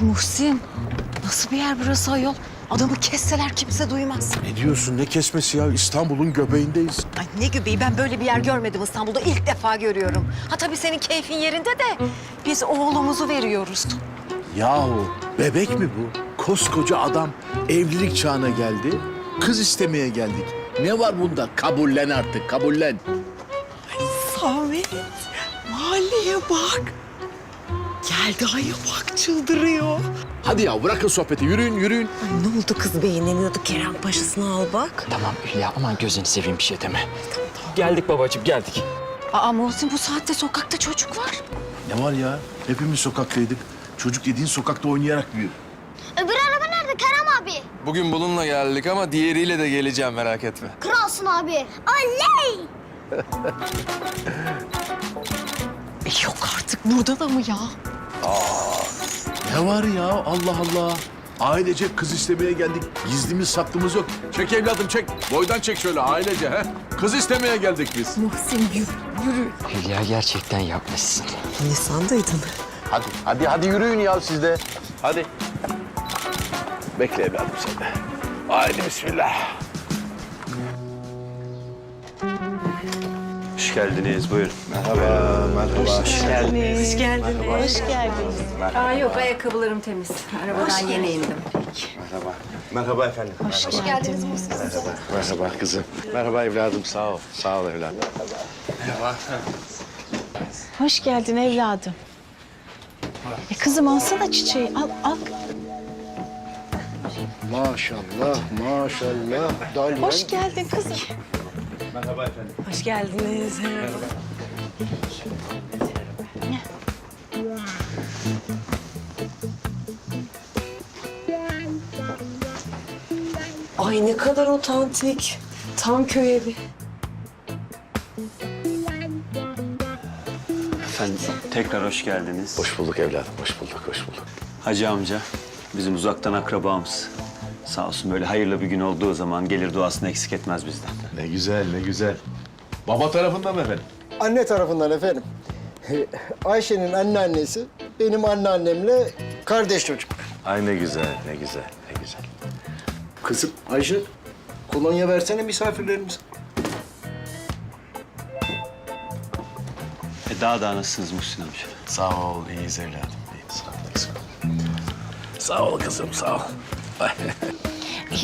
Muhsin, nasıl bir yer burası ayol? Adamı kesseler kimse duymaz. Ne diyorsun ne kesmesi ya? İstanbul'un göbeğindeyiz. Ay ne gibi ben böyle bir yer görmedim İstanbul'da ilk defa görüyorum. Ha tabii senin keyfin yerinde de biz oğlumuzu veriyoruz. Yahu bebek mi bu? Koskoca adam evlilik çağına geldi. Kız istemeye geldik. Ne var bunda? Kabullen artık, kabullen. Samet, mahalleye bak. Geldi aya bak çıldırıyor. Hadi ya bırakın sohbeti, yürüyün, yürüyün. Ay ne oldu kız beğenemiyordu Kerem Paşa'sını al bak. Tamam Hülya aman gözünü seveyim bir şey deme. Geldik babacığım geldik. Aa Muhsin bu saatte sokakta çocuk var. Ne var ya? Hepimiz sokaktaydık. Çocuk dediğin sokakta oynayarak büyür. Öbür araba nerede Kerem abi? Bugün bununla geldik ama diğeriyle de geleceğim merak etme. Kralsın abi. Oley! E yok artık burada da mı ya? Ne var ya? Allah Allah. Ailece kız istemeye geldik. Gizlimiz saklımız yok. Çek evladım çek. Boydan çek şöyle ailece ha. Kız istemeye geldik biz. Muhsin yürü, yürü. Hülya gerçekten yapmışsın. Ne sandıydın? Hadi, hadi, hadi yürüyün ya siz de. Hadi. Bekle evladım sen de. Haydi bismillah. Hoş geldiniz, buyurun. Merhaba, merhaba. Hoş geldiniz. Hoş geldiniz. Aa yok ayakkabılarım temiz. Arabadan yeni indim. Merhaba efendim. Hoş geldiniz Mustafa. Merhaba kızım. Merhaba evladım, sağ ol. Sağ ol evladım. Hoş geldin evladım. E kızım alsana çiçeği. Al, al. Maşallah, maşallah. Dalyan. Hoş geldin kızım. Hoş geldiniz. Ay ne kadar otantik. Tam köy evi. Efendim, tekrar hoş geldiniz. Hoş bulduk evladım, hoş bulduk, hoş bulduk. Hacı amca, bizim uzaktan akrabamız. Sağ olsun böyle hayırlı bir gün olduğu zaman gelir duasını eksik etmez bizden. Ne güzel, ne güzel. Baba tarafından mı efendim? Anne tarafından efendim. Ayşe'nin anneannesi benim anneannemle kardeş çocuk. Ay ne güzel, ne güzel, ne güzel. Kızım Ayşe kolonya versene misafirlerimize. E daha da nasılsınız Muhsin amca? Sağ ol, iyiyiz evladım. İyiyiz, sağ ol. Sağ ol kızım, sağ ol.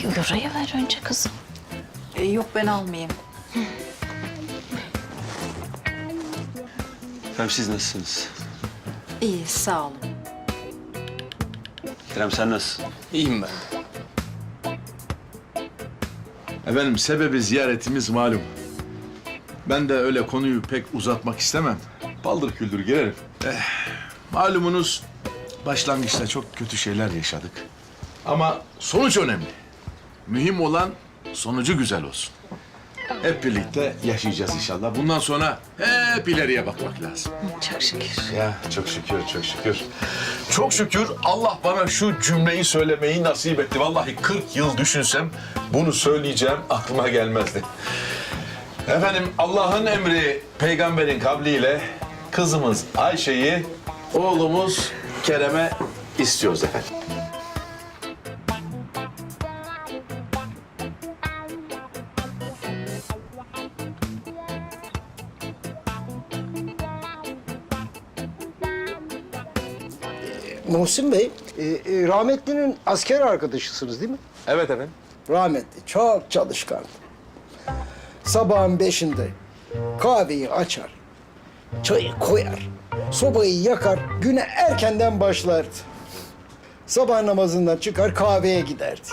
Yora'ya ver önce kızım. E, yok ben almayayım. Efendim siz nasılsınız? İyi sağ olun. Kerem sen nasılsın? İyiyim ben. Efendim sebebi ziyaretimiz malum. Ben de öyle konuyu pek uzatmak istemem. Baldır küldür girerim. Eh, malumunuz başlangıçta çok kötü şeyler yaşadık. Ama sonuç önemli. Mühim olan sonucu güzel olsun. Hep birlikte yaşayacağız inşallah. Bundan sonra hep ileriye bakmak lazım. Çok şükür. Ya çok şükür, çok şükür. Çok şükür Allah bana şu cümleyi söylemeyi nasip etti. Vallahi 40 yıl düşünsem bunu söyleyeceğim aklıma gelmezdi. Efendim Allah'ın emri peygamberin kabliyle kızımız Ayşe'yi oğlumuz Kerem'e istiyoruz efendim. Muhsin Bey, e, e, rahmetlinin asker arkadaşısınız değil mi? Evet efendim. Rahmetli çok çalışkan. Sabahın beşinde kahveyi açar, çayı koyar, sobayı yakar, güne erkenden başlardı. Sabah namazından çıkar kahveye giderdik.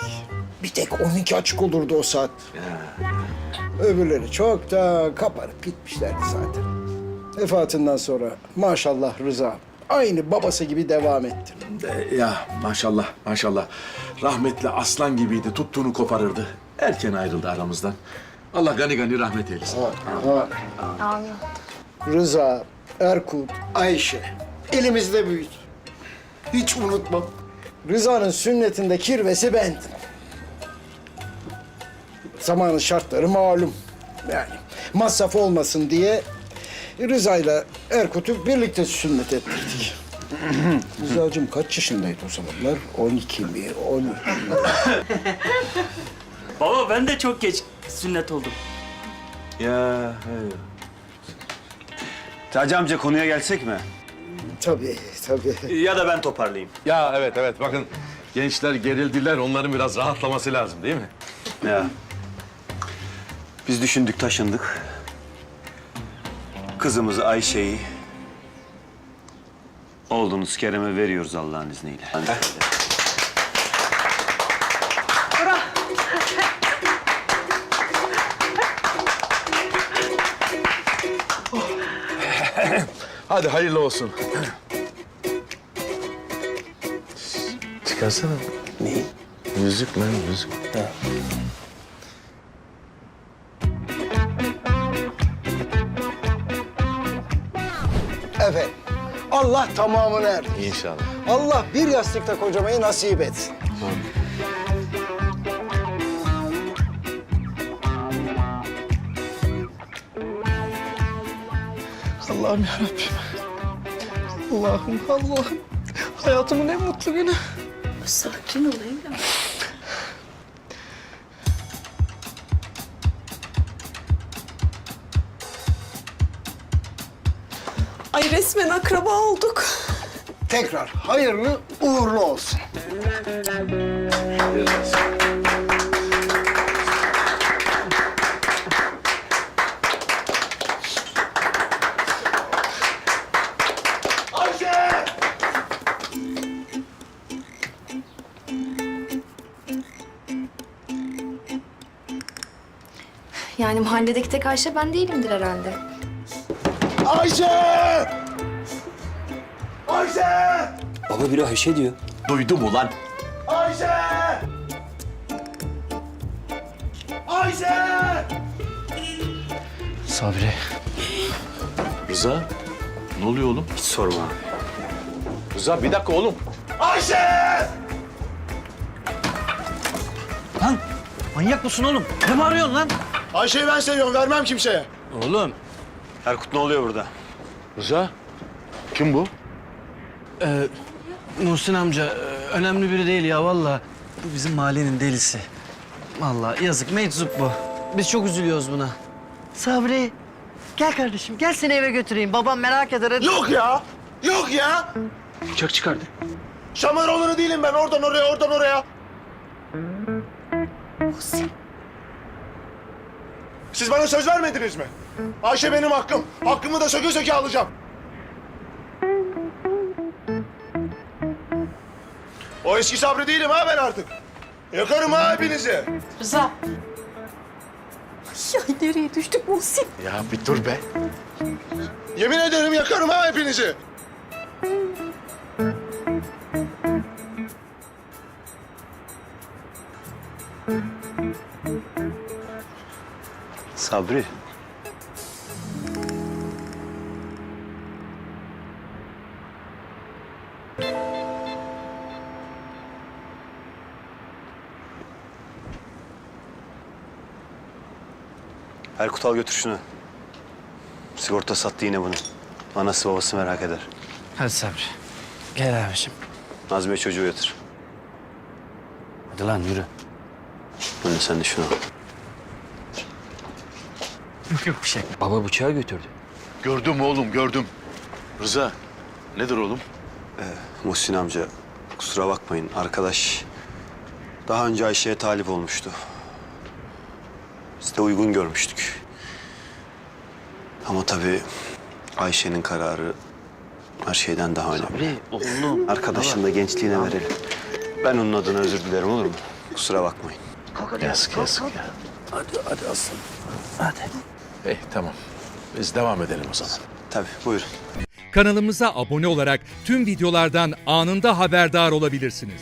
Bir tek 12 açık olurdu o saat. Öbürleri çok da kaparıp gitmişlerdi zaten. Vefatından sonra maşallah Rıza aynı babası gibi devam etti. E, Ya maşallah maşallah. Rahmetli aslan gibiydi. Tuttuğunu koparırdı. Erken ayrıldı aramızdan. Allah gani gani rahmet eylesin. Amin. Rıza, Erkut, Ayşe elimizde büyüdü. Hiç unutmam. Rıza'nın sünnetinde kirvesi bendim. Zamanın şartları malum. Yani masraf olmasın diye Rıza'yla Erkut'u birlikte sünnet ettirdik. Rıza'cığım kaç yaşındaydı o zamanlar? 12 mi? 13 mi? Baba ben de çok geç sünnet oldum. Ya. Taci amca konuya gelsek mi? Tabii, tabii. Ya da ben toparlayayım. Ya evet evet bakın gençler gerildiler onların biraz rahatlaması lazım değil mi? Ya. Biz düşündük taşındık. Kızımızı Ayşe'yi oğlunuz Kerem'e veriyoruz Allah'ın izniyle. Hadi hayırlı olsun. Çıkarsana. Neyi? Yüzük lan yüzük. Efendim, Allah tamamını erdi. İnşallah. Allah bir yastıkta kocamayı nasip etsin. Allah'ım yarabbim. Allah'ım, Allah'ım. Hayatımın en mutlu günü. Sakin ol evladım. Ay resmen akraba olduk. Tekrar hayırlı uğurlu olsun. Yani mahalledeki tek Ayşe ben değilimdir herhalde. Ayşe! Ayşe! Baba biri Ayşe diyor. Duydum ulan. Ayşe! Ayşe! Sabri. Rıza ne oluyor oğlum? Hiç sorma. Rıza bir dakika oğlum. Ayşe! Lan manyak mısın oğlum? Ne bağırıyorsun lan? Ayşe'yi ben seviyorum, vermem kimseye. Oğlum Erkut ne oluyor burada? Rıza kim bu? Ee, Muhsin amca e, önemli biri değil ya vallahi. Bu bizim mahallenin delisi. Vallahi yazık meczup bu. Biz çok üzülüyoruz buna. Sabri, gel kardeşim, gel seni eve götüreyim. Babam merak eder. hadi. Yok ya! Yok ya! Bıçak çıkardı. Şamaroğlu değilim ben, oradan oraya, oradan oraya. Siz bana söz vermediniz mi? Ayşe benim hakkım. Hakkımı da söke söke alacağım. O eski Sabri değilim ha ben artık. Yakarım ha hepinizi. Rıza. Ay nereye düştük Muhsin? Ya bir dur be. Yemin ederim yakarım ha hepinizi. Sabri. Erkut al götür şunu. Sigorta sattı yine bunu. Anası babası merak eder. Hadi Sabri. Gel abiciğim. Nazmiye çocuğu yatır. Hadi lan yürü. Anne sen de şunu al. Yok yok bir şey. Baba bıçağı götürdü. Gördüm oğlum gördüm. Rıza nedir oğlum? Muhsin amca kusura bakmayın arkadaş daha önce Ayşe'ye talip olmuştu. Biz de uygun görmüştük. Ama tabii Ayşe'nin kararı her şeyden daha önemli. Sabri oğlum. Arkadaşın da gençliğine verelim. Ben onun adına özür dilerim olur mu? Kusura bakmayın. Yazık yazık ya. Hadi hadi aslanım. Hadi. Eh tamam. Biz devam edelim o zaman. Tabii buyurun. Kanalımıza abone olarak tüm videolardan anında haberdar olabilirsiniz.